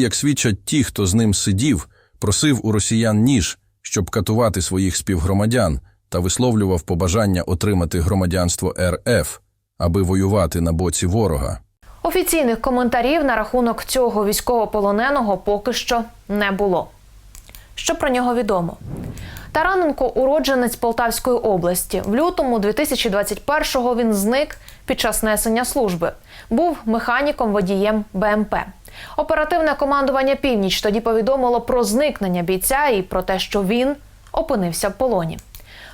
Як свідчать ті, хто з ним сидів, просив у росіян ніж, щоб катувати своїх співгромадян та висловлював побажання отримати громадянство РФ, аби воювати на боці ворога. Офіційних коментарів на рахунок цього військовополоненого поки що не було. Що про нього відомо? Тараненко уродженець Полтавської області. В лютому 2021-го він зник під час несення служби. Був механіком водієм БМП. Оперативне командування Північ тоді повідомило про зникнення бійця і про те, що він опинився в полоні.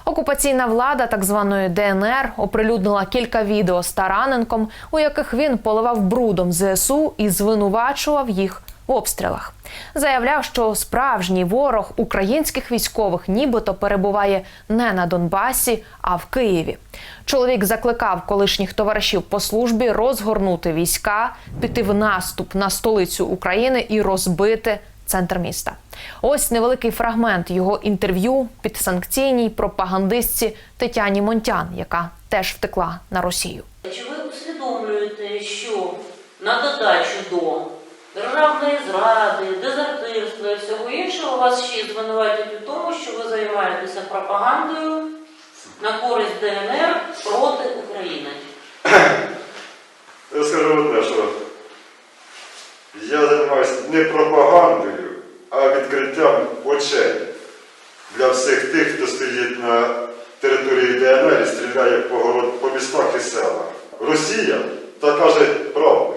Окупаційна влада так званої ДНР оприлюднила кілька відео з Тараненком, у яких він поливав брудом ЗСУ і звинувачував їх обстрілах. Заявляв, що справжній ворог українських військових нібито перебуває не на Донбасі, а в Києві. Чоловік закликав колишніх товаришів по службі розгорнути війська, піти в наступ на столицю України і розбити центр міста. Ось невеликий фрагмент його інтерв'ю під санкційній пропагандистці Тетяні Монтян, яка теж втекла на Росію. Чи ви усвідомлюєте, що на додачу до державної зради, дезертирства і всього іншого вас ще звинуватять у тому, що ви займаєтеся пропагандою на користь ДНР проти України? Я скажу одне, що я займаюся не пропагандою, а відкриттям очей для всіх тих, хто стоїть на території ДНР і стріляє по, містах і селах. Росія та каже правду,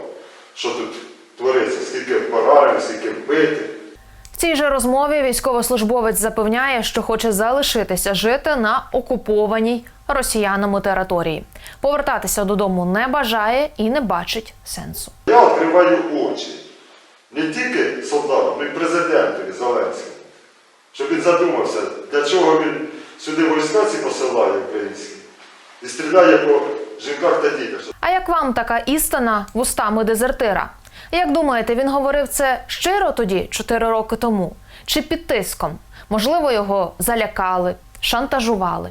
що тут скільки вбитих. В цій же розмові військовослужбовець запевняє, що хоче залишитися жити на окупованій росіянами території. Повертатися додому не бажає і не бачить сенсу. Я відкриваю очі не тільки солдатам, й президентові Зеленському, щоб він задумався, для чого він сюди війська ці посилає українські і стріляє по жінках та дітях. А як вам така істина вустами дезертира? Як думаєте, він говорив це щиро тоді, 4 роки тому, чи під тиском? Можливо, його залякали, шантажували.